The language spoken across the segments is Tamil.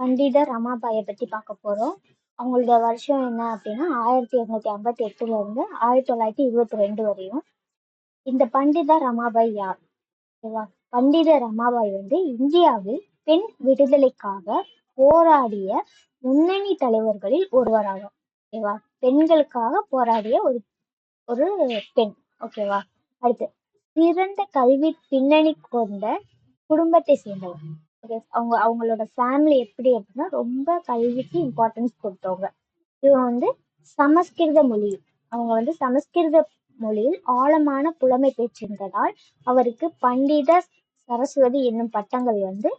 பண்டித ரமாபாயை பற்றி பார்க்க போகிறோம் அவங்களோட வருஷம் என்ன அப்படின்னா ஆயிரத்தி எண்ணூத்தி ஐம்பத்தி எட்டுலேருந்து ஆயிரத்தி தொள்ளாயிரத்தி இருபத்தி ரெண்டு வரையும். இந்த பண்டித ரமாபாய் யார்? ஓகேவா? பண்டித ரமாபாய் வந்து இந்தியாவில் பெண் விடுதலைக்காக போராடிய முன்னணி தலைவர்களில் ஒருவராகும் ஓகேவா? பெண்களுக்காக போராடிய ஒரு ஒரு பெண். ஓகேவா? அடுத்து சிறந்த கல்வி பின்னணி கொண்ட குடும்பத்தை சேர்ந்தவர். ஓகே அவங்க அவங்களோட ஃபேமிலி எப்படி அப்படின்னா ரொம்ப கல்விக்கு இம்பார்ட்டன்ஸ் கொடுத்தவங்க. இவங்க வந்து சமஸ்கிருத மொழி. அவங்க வந்து சமஸ்கிருத மொழியில் ஆழமான புலமை பெற்றிருந்ததால் அவருக்கு பண்டித சரஸ்வதி என்னும் பட்டங்கள் வந்து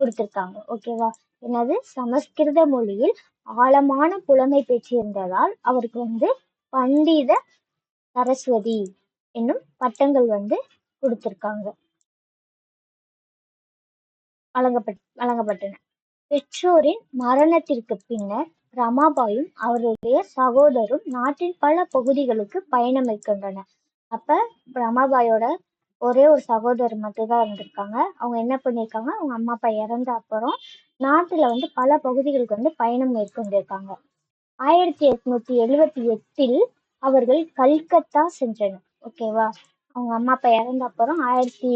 கொடுத்துருக்காங்க. ஓகேவா என்னது? சமஸ்கிருத மொழியில் ஆழமான புலமை பெற்றிருந்ததால் அவருக்கு வந்து பண்டித சரஸ்வதி என்னும் பட்டங்கள் வந்து கொடுத்துருக்காங்க. வழங்கப்பட் வழங்கப்பட்டன. பெற்றோரின் மரணத்திற்கு பின்னர் ரமாபாயும் அவருடைய சகோதரும் நாட்டின் பல பகுதிகளுக்கு பயணம் இருக்கின்றனர் அப்ப ரமாபாயோட ஒரே ஒரு சகோதரர் மட்டும்தான் இருந்திருக்காங்க. அவங்க என்ன பண்ணியிருக்காங்க? அவங்க அம்மா அப்பா இறந்த அப்புறம் நாட்டுல வந்து பல பகுதிகளுக்கு வந்து பயணம் மேற்கொண்டிருக்காங்க. ஆயிரத்தி எட்நூத்தி எழுவத்தி எட்டில் அவர்கள் கல்கத்தா சென்றனர். ஓகேவா? அவங்க அம்மா அப்பா இறந்த அப்புறம் ஆயிரத்தி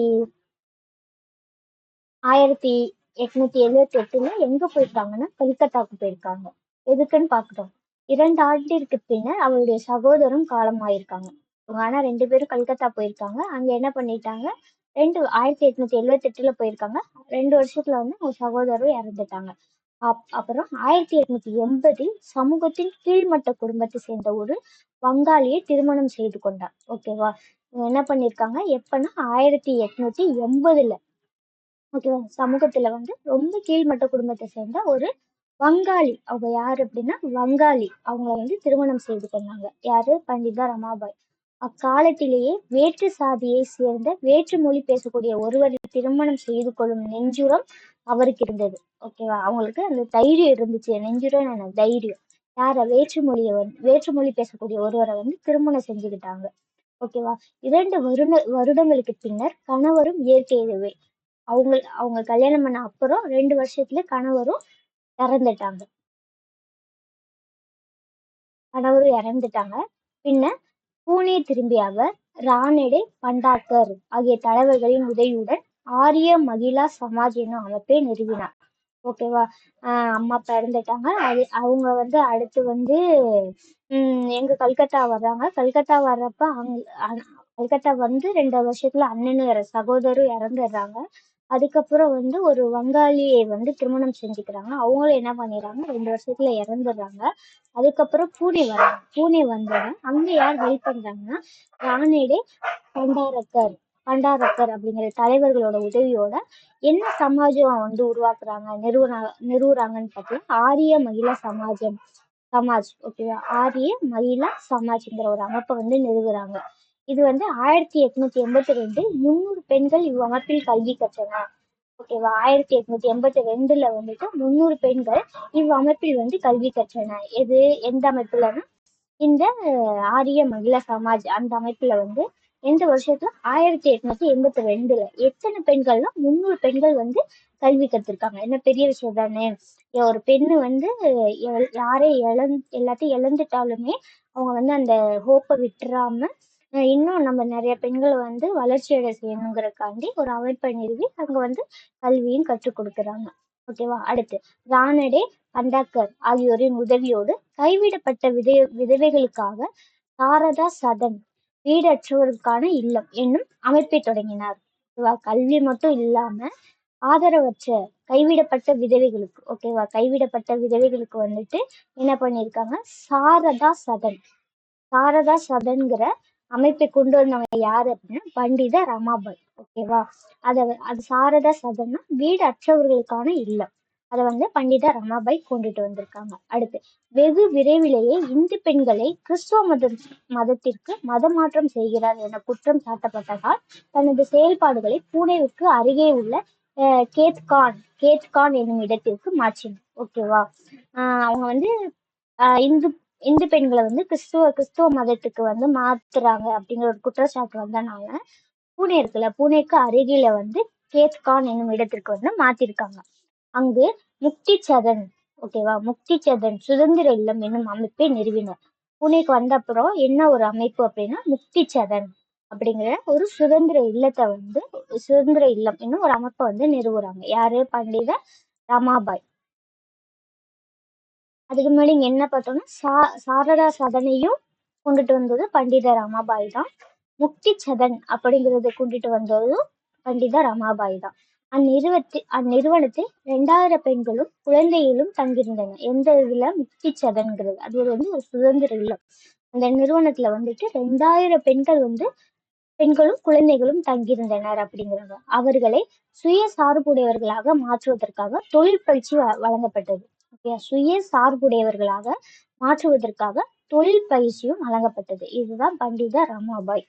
ஆயிரத்தி எட்நூத்தி எழுவத்தி எட்டுல எங்க போயிருக்காங்கன்னா கல்கத்தாவுக்கு போயிருக்காங்க. எதுக்குன்னு பாக்குறோம் இரண்டு ஆண்டிற்கு பின்னர் அவருடைய சகோதரம் காலமாயிருக்காங்க. ஆனா ரெண்டு பேரும் கல்கத்தா போயிருக்காங்க. அங்க என்ன பண்ணிட்டாங்க? ரெண்டு ஆயிரத்தி எட்நூத்தி எழுவத்தி எட்டுல போயிருக்காங்க. ரெண்டு வருஷத்துல வந்து அவங்க சகோதரரும் இறந்துட்டாங்க. அப் அப்புறம் ஆயிரத்தி எட்நூத்தி எண்பதில் சமூகத்தின் கீழ்மட்ட குடும்பத்தை சேர்ந்த ஒரு வங்காளியை திருமணம் செய்து கொண்டார். ஓகேவா? இவங்க என்ன பண்ணிருக்காங்க? எப்பன்னா ஆயிரத்தி எட்நூத்தி எண்பதுல ஓகேவா? சமூகத்துல வந்து ரொம்ப கீழ்மட்ட குடும்பத்தை சேர்ந்த ஒரு வங்காளி. அவங்க யாரு அப்படின்னா வங்காளி. அவங்கள வந்து திருமணம் செய்து கொண்டாங்க. யாரு? பண்டிதா ரமாபாய். அக்காலத்திலேயே வேற்று சாதியை சேர்ந்த வேற்று மொழி பேசக்கூடிய ஒருவரை திருமணம் செய்து கொள்ளும் நெஞ்சுரம் அவருக்கு இருந்தது. ஓகேவா? அவங்களுக்கு அந்த தைரியம் இருந்துச்சு. நெஞ்சுரம் என்ன? தைரியம். யார? வேற்று மொழியை வந்து வேற்று மொழி பேசக்கூடிய ஒருவரை வந்து திருமணம் செஞ்சுக்கிட்டாங்க. ஓகேவா? இரண்டு வருட வருடங்களுக்கு பின்னர் கணவரும் இயற்கையவே அவங்க அவங்க கல்யாணம் பண்ண அப்புறம் ரெண்டு வருஷத்துல கணவரும் இறந்துட்டாங்க. கணவரும் இறந்துட்டாங்க. பின்ன பூனே திரும்பிய அவர் ராணெடே பண்டாக்கர் ஆகிய தலைவர்களின் உதவியுடன் ஆரிய மகிழா சமாஜ் என்னும் அமைப்பை நிறுவினார். ஓகேவா ஆஹ் அம்மா அப்பா இறந்துட்டாங்க. அது அவங்க வந்து அடுத்து வந்து உம் எங்க கல்கத்தா வர்றாங்க. கல்கத்தா வர்றப்ப அங்க கல்கத்தா வந்து ரெண்டு வருஷத்துல அண்ணனும் சகோதரும் இறந்துடுறாங்க. அதுக்கப்புறம் வந்து ஒரு வங்காளியை வந்து திருமணம் செஞ்சுக்கிறாங்க. அவங்களும் என்ன பண்ணிடுறாங்க? ரெண்டு வருஷத்துல இறந்துடுறாங்க. அதுக்கப்புறம் பூனே வராங்க. பூனே வந்தோடனே அங்க யார் ஹெல்ப் பண்றாங்கன்னா ராணேடே பண்டாரக்கர் பண்டாரக்கர் அப்படிங்கிற தலைவர்களோட உதவியோட என்ன சமாஜம் வந்து உருவாக்குறாங்க நிறுவன நிறுவுறாங்கன்னு பார்த்தீங்கன்னா ஆரிய மகிழா சமாஜம் சமாஜ் ஓகேவா ஆரிய மகிழா சமாஜ்ங்கிற ஒரு அமைப்பை வந்து நிறுவுறாங்க. இது வந்து ஆயிரத்தி எட்நூத்தி எண்பத்தி ரெண்டு முந்நூறு பெண்கள் இவ்வமைப்பில் கல்வி கற்றனர். ஓகேவா ஆயிரத்தி எட்நூத்தி எண்பத்தி ரெண்டுல வந்துட்டு முந்நூறு பெண்கள் இவ்வமைப்பில் வந்து கல்வி கற்றனர். எது? எந்த அமைப்புலன்னா இந்த ஆரிய மகிழா சமாஜ் அந்த அமைப்புல வந்து எந்த வருஷத்துல ஆயிரத்தி எட்நூத்தி எண்பத்தி ரெண்டுல எத்தனை பெண்கள்னா முந்நூறு பெண்கள் வந்து கல்வி கற்றுருக்காங்க என்ன பெரிய விஷயம் தானே? ஒரு பெண்ணு வந்து யாரே இழந் எல்லாத்தையும் இழந்துட்டாலுமே அவங்க வந்து அந்த ஹோப்பை விட்டுறாம இன்னும் நம்ம நிறைய பெண்களை வந்து வளர்ச்சி அடை செய்யணுங்கிறக்காண்டி ஒரு அமைப்பை நிறுவி அங்க வந்து கல்வியும் கற்றுக் கொடுக்குறாங்க. ஓகேவா அடுத்து ராணடே பண்டாக்கர் ஆகியோரின் உதவியோடு கைவிடப்பட்ட விதை விதவைகளுக்காக சாரதா சதன் வீடற்றோருக்கான இல்லம் என்னும் அமைப்பை தொடங்கினார். ஓகேவா கல்வி மட்டும் இல்லாம ஆதரவற்ற கைவிடப்பட்ட விதவைகளுக்கு ஓகேவா கைவிடப்பட்ட விதவைகளுக்கு வந்துட்டு என்ன பண்ணியிருக்காங்க? சாரதா சதன் சாரதா சதன்கிற அமைப்பை கொண்டு வந்தவங்க யாரு அப்படின்னா பண்டித ரமாபாய். ஓகேவா அத அது சாரதா சதன்னா வீடு அற்றவர்களுக்கான இல்லம். அதை வந்து பண்டித ரமாபாய் கொண்டுட்டு வந்திருக்காங்க. அடுத்து வெகு விரைவிலேயே இந்து பெண்களை கிறிஸ்துவ மத மதத்திற்கு மதமாற்றம் செய்கிறார் என குற்றம் சாட்டப்பட்டதால் தனது செயல்பாடுகளை பூனேவுக்கு அருகே உள்ள கேத்கான் கேத்கான் என்னும் இடத்திற்கு மாற்றினார். ஓகேவா ஆஹ் அவங்க வந்து ஆஹ் இந்து இந்து பெண்களை வந்து கிறிஸ்துவ கிறிஸ்துவ மதத்துக்கு வந்து மாத்துறாங்க அப்படிங்கிற ஒரு குற்றச்சாட்டு வந்தனால பூனே இருக்குல்ல பூனேக்கு அருகில வந்து கேத்கான் என்னும் இடத்திற்கு வந்து மாத்திருக்காங்க. அங்கு முக்தி சதன் ஓகேவா முக்தி சதன் சுதந்திர இல்லம் என்னும் அமைப்பை நிறுவினர். புனேக்கு வந்த அப்புறம் என்ன ஒரு அமைப்பு அப்படின்னா முக்தி சதன் அப்படிங்கிற ஒரு சுதந்திர இல்லத்தை வந்து சுதந்திர இல்லம் என்னும் ஒரு அமைப்பை வந்து நிறுவுறாங்க. யாரு? பண்டித ரமாபாய். அதுக்கு முன்னாடி இங்க என்ன பார்த்தோம்னா சா சாரதா சதனையும் கொண்டுட்டு வந்தது பண்டித ரமாபாய் தான். முக்தி சதன் அப்படிங்கிறத கொண்டுட்டு வந்ததும் பண்டித ரமாபாய் தான். அந்நிறுவத்தி அந்நிறுவனத்தில் ரெண்டாயிரம் பெண்களும் குழந்தைகளும் தங்கியிருந்தன. எந்த இதுல? முக்தி சதன்கிறது. அது ஒரு வந்து ஒரு சுதந்திர இல்லம். அந்த நிறுவனத்துல வந்துட்டு ரெண்டாயிரம் பெண்கள் வந்து பெண்களும் குழந்தைகளும் தங்கியிருந்தனர் அப்படிங்கிறாங்க அவர்களை சுய சார்புடையவர்களாக மாற்றுவதற்காக தொழில் பயிற்சி வ- வழங்கப்பட்டது. சுய சார்புடையவர்களாக மாற்றுவதற்காக தொழில் பயிற்சியும் வழங்கப்பட்டது. இதுதான் பண்டித ரமாபாய்.